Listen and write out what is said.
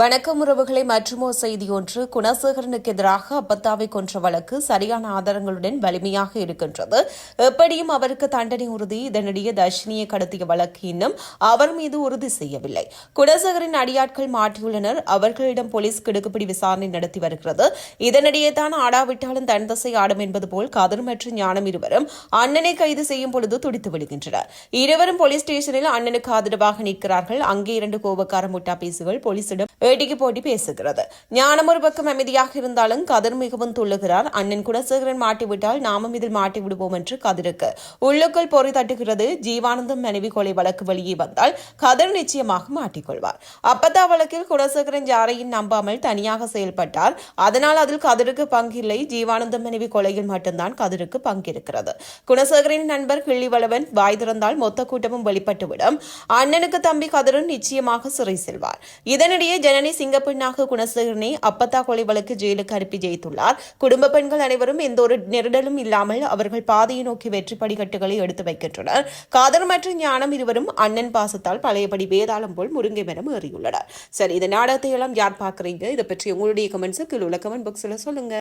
வணக்கம் உறவுகளை மற்றுமோ செய்தி ஒன்று. குணசேகரனுக்கு எதிராக அப்பத்தாவை கொன்ற வழக்கு சரியான ஆதாரங்களுடன் வலிமையாக இருக்கின்றது. எப்படியும் அவருக்கு தண்டனை உறுதி இதனிடையே தர்ஷினியை கடத்திய வழக்கு இன்னும் அவர் மீது உறுதி செய்யவில்லை. குணசேகரின் அடியாட்கள் மாட்டியுள்ளனர். அவர்களிடம் போலீஸ் கிடுக்குப்பிடி விசாரணை நடத்தி வருகிறது. இதனிடையே தான் ஆடாவிட்டாலும் தன்தசை ஆடும் என்பது போல் கதிர் மற்றும் ஞானம் இருவரும் அண்ணனை கைது செய்யும் பொழுது துடித்து விடுகின்றனர் இருவரும் போலீஸ் ஸ்டேஷனில் அண்ணனுக்கு ஆதரவாக நிற்கிறார்கள். அங்கே இரண்டு கோபக்கார முட்டா பேசுகள் போலீசிடம் வேடிக்கை போட்டி பேசுகிறது. ஞானம் ஒரு பக்கம் அமைதியாக இருந்தாலும் கதிர் மிகவும் துள்ளுகிறார். அண்ணன் குணசேகரன் மாட்டிவிட்டால் நாமும் இதில் மாட்டி விடுவோம் என்று கதிருக்கு. உள்ளுக்குள் பொறி தட்டுகிறது. ஜீவானந்தம் மனைவி கொலை வழக்கு வெளியே வந்தால் கதிர் நிச்சயமாக மாட்டிக்கொள்வார். அப்பத்தா வழக்கில் குணசேகரன் யாரையும் நம்பாமல் தனியாக செயல்பட்டார். அதனால் அதில் கதிருக்கு பங்கில்லை. ஜீவானந்தம் மனைவி கொலையில் மட்டும்தான் கதிருக்கு பங்கிருக்கிறது. குணசேகரின் நண்பர் கிள்ளிவளவன் வாய் திறந்தால் மொத்த கூட்டமும் வெளிப்பட்டுவிடும். அண்ணனுக்கு தம்பி கதிரும் நிச்சயமாக சிறை செல்வார். இதனிடையே ஜனனி சிங்கப்பெண்ணாக குணசேகரனை அப்பத்தா கொலை வழக்கு ஜெயிலுக்கு அனுப்பி ஜெயித்துள்ளார். குடும்ப பெண்கள் அனைவரும் எந்த ஒரு நெருடலும் இல்லாமல் அவர்கள் பாதையை நோக்கி வெற்றி படிக்கட்டுகளை எடுத்து வைக்கின்றனர். காதல் மற்றும் ஞானம் இருவரும் அண்ணன் பாசத்தால் பழையபடி வேதாளம் போல் முருங்கை மரம் ஏறியுள்ளனர். சரி இந்த நாடகத்தை எல்லாம் யார் பார்க்குறீங்க? இதை பற்றி உங்களுடைய கமெண்ட்ஸை கீழே உள்ள கமெண்ட் பாக்ஸில் சொல்லுங்க.